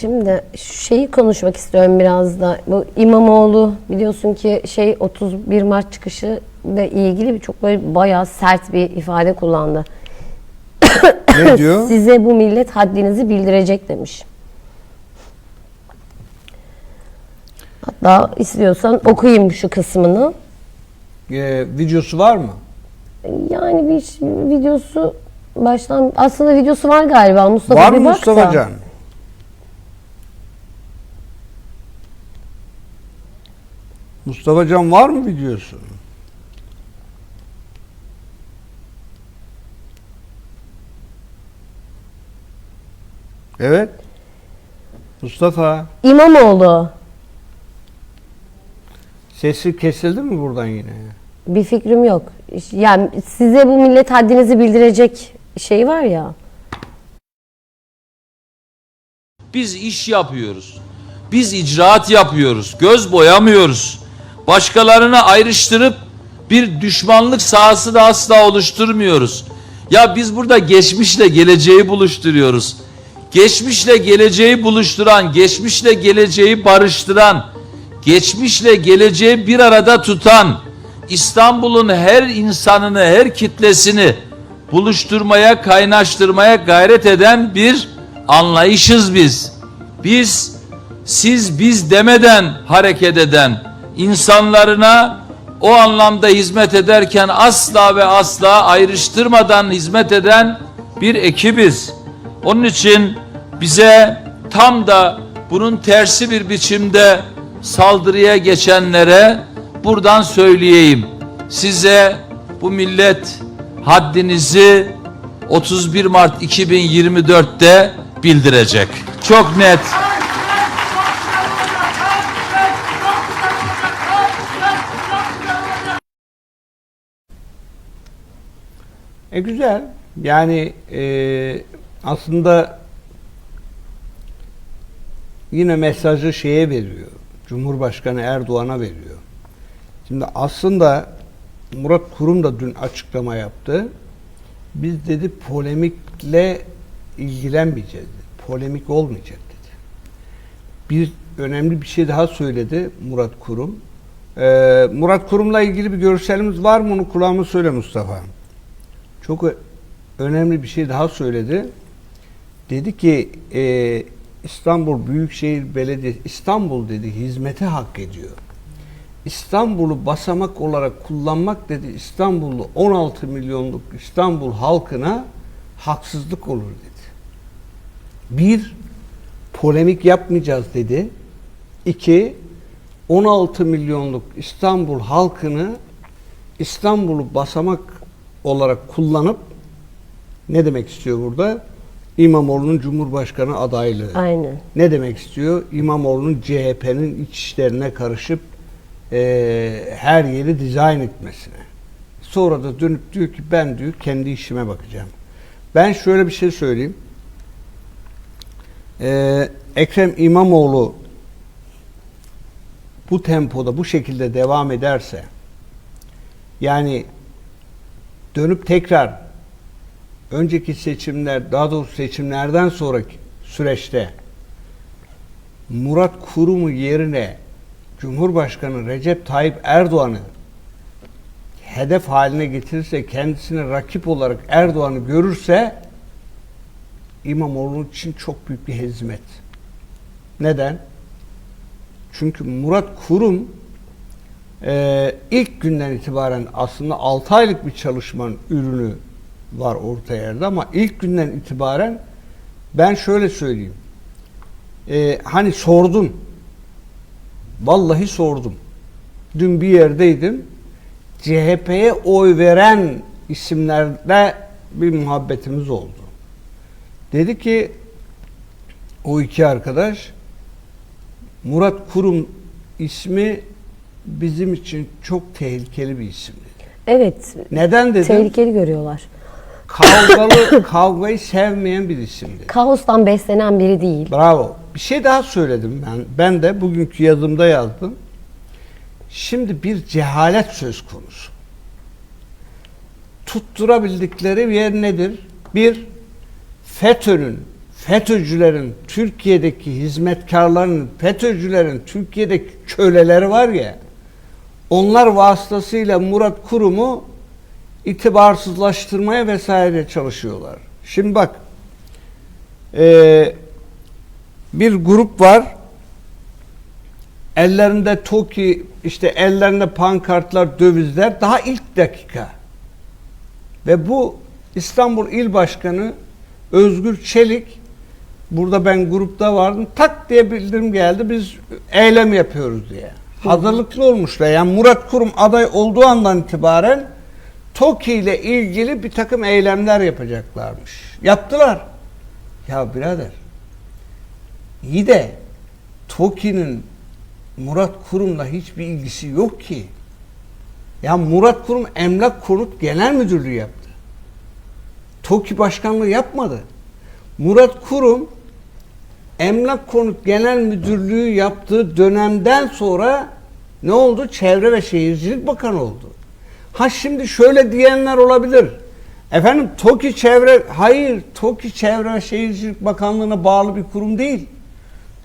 Şimdi şu şeyi konuşmak istiyorum biraz da. Bu İmamoğlu biliyorsun ki şey 31 Mart çıkışı ile ilgili bir çok böyle bayağı sert bir ifade kullandı. Ne diyor? Size bu millet haddinizi bildirecek demiş. Hatta istiyorsan okuyayım şu kısmını. Ee, videosu var mı? Yani bir videosu baştan aslında videosu var galiba Mustafa var bir mı Mustafa. Can? Mustafa Can var mı videosu? Evet. Mustafa, İmamoğlu sesi kesildi mi buradan yine? bir fikrim yok. Yani size bu millet haddinizi bildirecek şey var ya. Biz iş yapıyoruz. Biz icraat yapıyoruz. Göz boyamıyoruz. Başkalarına ayrıştırıp bir düşmanlık sahası da asla oluşturmuyoruz. Ya biz burada geçmişle geleceği buluşturuyoruz. Geçmişle geleceği buluşturan, geçmişle geleceği barıştıran, geçmişle geleceği bir arada tutan, İstanbul'un her insanını, her kitlesini buluşturmaya, kaynaştırmaya gayret eden bir anlayışız biz. Biz siz biz demeden hareket eden insanlarına o anlamda hizmet ederken asla ve asla ayrıştırmadan hizmet eden bir ekibiz. Onun için bize tam da bunun tersi bir biçimde saldırıya geçenlere buradan söyleyeyim. Size bu millet haddinizi 31 Mart 2024'te bildirecek. Çok net. E güzel. Yani e, aslında yine mesajı şeye veriyor. Cumhurbaşkanı Erdoğan'a veriyor. Şimdi aslında Murat Kurum da dün açıklama yaptı. Biz dedi polemikle ilgilenmeyeceğiz. dedi. Polemik olmayacak dedi. Bir önemli bir şey daha söyledi Murat Kurum. Ee, Murat Kurum'la ilgili bir görselimiz var mı? Onu kulağıma söyle Mustafa. Çok önemli bir şey daha söyledi. Dedi ki e, İstanbul Büyükşehir Belediyesi İstanbul dedi hizmete hak ediyor. İstanbul'u basamak olarak kullanmak dedi İstanbullu 16 milyonluk İstanbul halkına haksızlık olur dedi. Bir, polemik yapmayacağız dedi. İki, 16 milyonluk İstanbul halkını İstanbul'u basamak olarak kullanıp ne demek istiyor burada? İmamoğlu'nun Cumhurbaşkanı adaylığı. Aynen. Ne demek istiyor? İmamoğlu'nun CHP'nin iç işlerine karışıp eee, her yeri dizayn etmesine. Sonra da dönüp diyor ki ben diyor kendi işime bakacağım. Ben şöyle bir şey söyleyeyim. Eee, Ekrem İmamoğlu bu tempoda bu şekilde devam ederse yani dönüp tekrar önceki seçimler daha doğrusu seçimlerden sonraki süreçte Murat Kurum'u yerine Cumhurbaşkanı Recep Tayyip Erdoğan'ı hedef haline getirirse kendisine rakip olarak Erdoğan'ı görürse İmamoğlu için çok büyük bir hizmet. Neden? Çünkü Murat Kurum e, ilk günden itibaren aslında 6 aylık bir çalışmanın ürünü var orta yerde ama ilk günden itibaren ben şöyle söyleyeyim. E, hani sordum. Vallahi sordum. Dün bir yerdeydim. CHP'ye oy veren isimlerle bir muhabbetimiz oldu. Dedi ki o iki arkadaş Murat Kurum ismi bizim için çok tehlikeli bir isim. Evet. Neden dedim? Tehlikeli görüyorlar. Kavgalı, kavgayı sevmeyen bir isim dedi. Kaostan beslenen biri değil. Bravo. Bir şey daha söyledim ben. Ben de bugünkü yazımda yazdım. Şimdi bir cehalet söz konusu. Tutturabildikleri bir yer nedir? Bir, FETÖ'nün FETÖ'cülerin Türkiye'deki hizmetkarlarının, FETÖ'cülerin Türkiye'deki köleleri var ya, onlar vasıtasıyla Murat Kurum'u itibarsızlaştırmaya vesaire çalışıyorlar. Şimdi bak, eee, bir grup var, ellerinde TOKİ, işte ellerinde pankartlar, dövizler daha ilk dakika. Ve bu İstanbul İl Başkanı Özgür Çelik burada ben grupta vardım. Tak diye bildirim geldi. Biz eylem yapıyoruz diye. Hazırlıklı olmuşlar. Yani Murat Kurum aday olduğu andan itibaren TOKİ ile ilgili bir takım eylemler yapacaklarmış. Yaptılar. Ya birader iyi de TOKİ'nin Murat Kurum'la hiçbir ilgisi yok ki. Ya Murat Kurum Emlak Konut Genel Müdürlüğü yaptı. TOKİ Başkanlığı yapmadı. Murat Kurum Emlak Konut Genel Müdürlüğü yaptığı dönemden sonra ne oldu? Çevre ve Şehircilik Bakanı oldu. Ha şimdi şöyle diyenler olabilir. Efendim TOKİ Çevre, hayır TOKİ Çevre ve Şehircilik Bakanlığı'na bağlı bir kurum değil.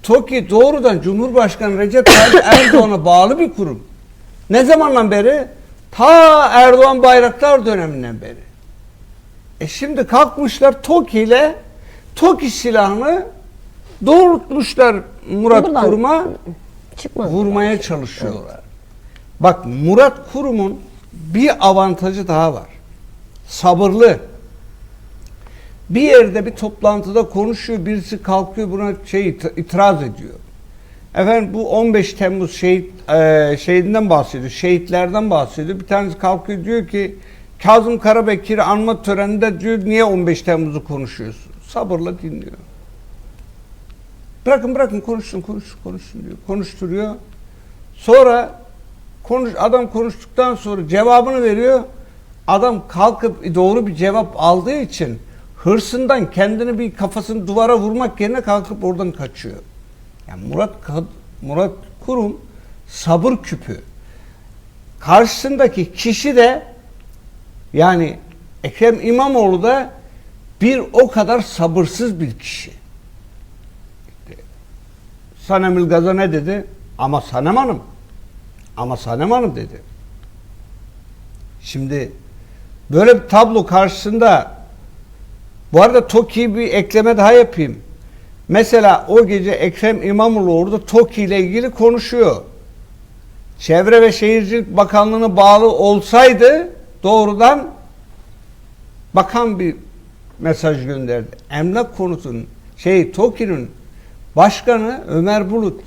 TOKİ doğrudan Cumhurbaşkanı Recep Tayyip Erdoğan'a bağlı bir kurum. Ne zamandan beri? Ta Erdoğan Bayraktar döneminden beri. E şimdi kalkmışlar TOKİ ile TOKİ silahını doğrultmuşlar Murat Buradan Kurum'a Çıkmadı. vurmaya çalışıyorlar. Bak Murat Kurum'un bir avantajı daha var. Sabırlı. Bir yerde bir toplantıda konuşuyor, birisi kalkıyor buna şey it- itiraz ediyor. Efendim bu 15 Temmuz şehit e, şehidinden bahsediyor, şehitlerden bahsediyor. Bir tanesi kalkıyor diyor ki Kazım Karabekir'i anma töreninde diyor niye 15 Temmuz'u konuşuyorsun? Sabırla dinliyor. Bırakın bırakın konuşsun konuşsun konuşsun diyor. Konuşturuyor. Sonra konuş adam konuştuktan sonra cevabını veriyor. Adam kalkıp doğru bir cevap aldığı için hırsından kendini bir kafasını duvara vurmak yerine kalkıp oradan kaçıyor. Yani Murat Murat Kurum sabır küpü. Karşısındaki kişi de yani Ekrem İmamoğlu da bir o kadar sabırsız bir kişi. Sanem İlgaz'a ne dedi? Ama Sanem Hanım. Ama Sanem Hanım dedi. Şimdi böyle bir tablo karşısında bu arada TOKİ'yi bir ekleme daha yapayım. Mesela o gece Ekrem İmamoğlu orada TOKİ ile ilgili konuşuyor. Çevre ve Şehircilik Bakanlığı'na bağlı olsaydı doğrudan bakan bir mesaj gönderdi. Emlak konutunun şey TOKİ'nin başkanı Ömer Bulut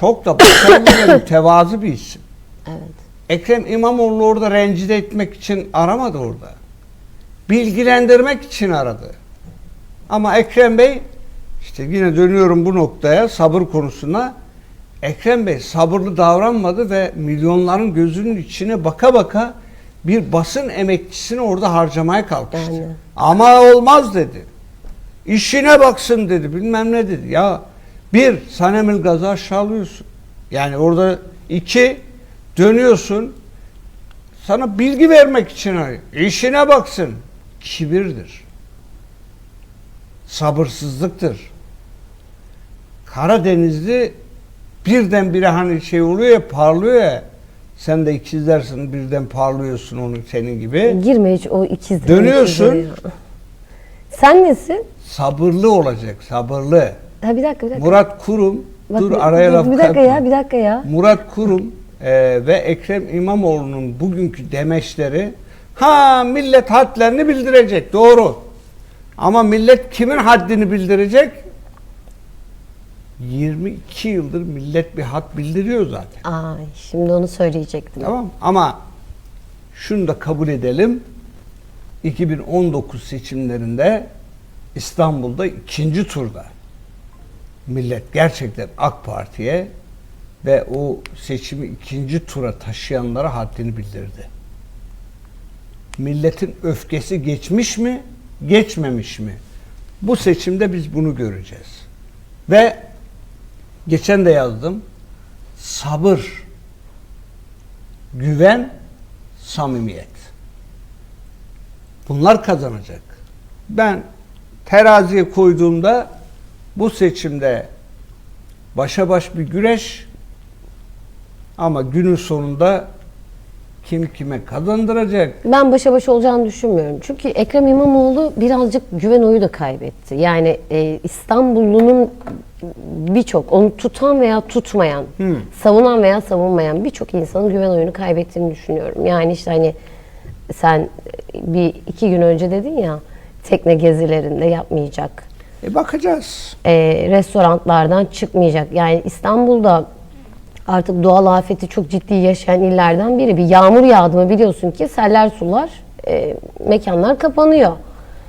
çok da başarılı ve mütevazı bir isim. Evet. Ekrem İmamoğlu orada rencide etmek için aramadı orada. Bilgilendirmek için aradı. Ama Ekrem Bey işte yine dönüyorum bu noktaya sabır konusuna. Ekrem Bey sabırlı davranmadı ve milyonların gözünün içine baka baka bir basın emekçisini orada harcamaya kalkıştı. Yani. Ama olmaz dedi. İşine baksın dedi bilmem ne dedi. Ya bir Sanem Ilgaz'ı aşağılıyorsun. Yani orada iki dönüyorsun sana bilgi vermek için arıyor. İşine baksın. Kibirdir. Sabırsızlıktır. Karadenizli birdenbire hani şey oluyor ya parlıyor ya sen de ikizlersin birden parlıyorsun onun senin gibi. Girme hiç o ikiz. Dönüyorsun. ya. Sen nesin? Sabırlı olacak sabırlı. Ha bir dakika bir dakika. Murat Kurum Bak, dur bir- araya laf Bir dakika ya bir dakika ya. Murat Kurum e, ve Ekrem İmamoğlu'nun bugünkü demeçleri ha millet hadlerini bildirecek doğru. Ama millet kimin haddini bildirecek? 22 yıldır millet bir had bildiriyor zaten. Ay şimdi onu söyleyecektim. Tamam ama şunu da kabul edelim. 2019 seçimlerinde İstanbul'da ikinci turda millet gerçekten AK Parti'ye ve o seçimi ikinci tura taşıyanlara haddini bildirdi. Milletin öfkesi geçmiş mi, geçmemiş mi? Bu seçimde biz bunu göreceğiz. Ve geçen de yazdım. Sabır güven, samimiyet. Bunlar kazanacak. Ben teraziye koyduğumda Bu seçimde başa baş bir güreş ama günün sonunda kim kime kazandıracak? Ben başa baş olacağını düşünmüyorum. Çünkü Ekrem İmamoğlu birazcık güven oyu da kaybetti. Yani e, İstanbullunun birçok, onu tutan veya tutmayan, savunan veya savunmayan birçok insanın güven oyunu kaybettiğini düşünüyorum. Yani işte hani sen bir iki gün önce dedin ya tekne gezilerinde yapmayacak. E bakacağız. e, restoranlardan çıkmayacak. Yani İstanbul'da artık doğal afeti çok ciddi yaşayan illerden biri. Bir yağmur yağdı mı biliyorsun ki seller sular, e, mekanlar kapanıyor.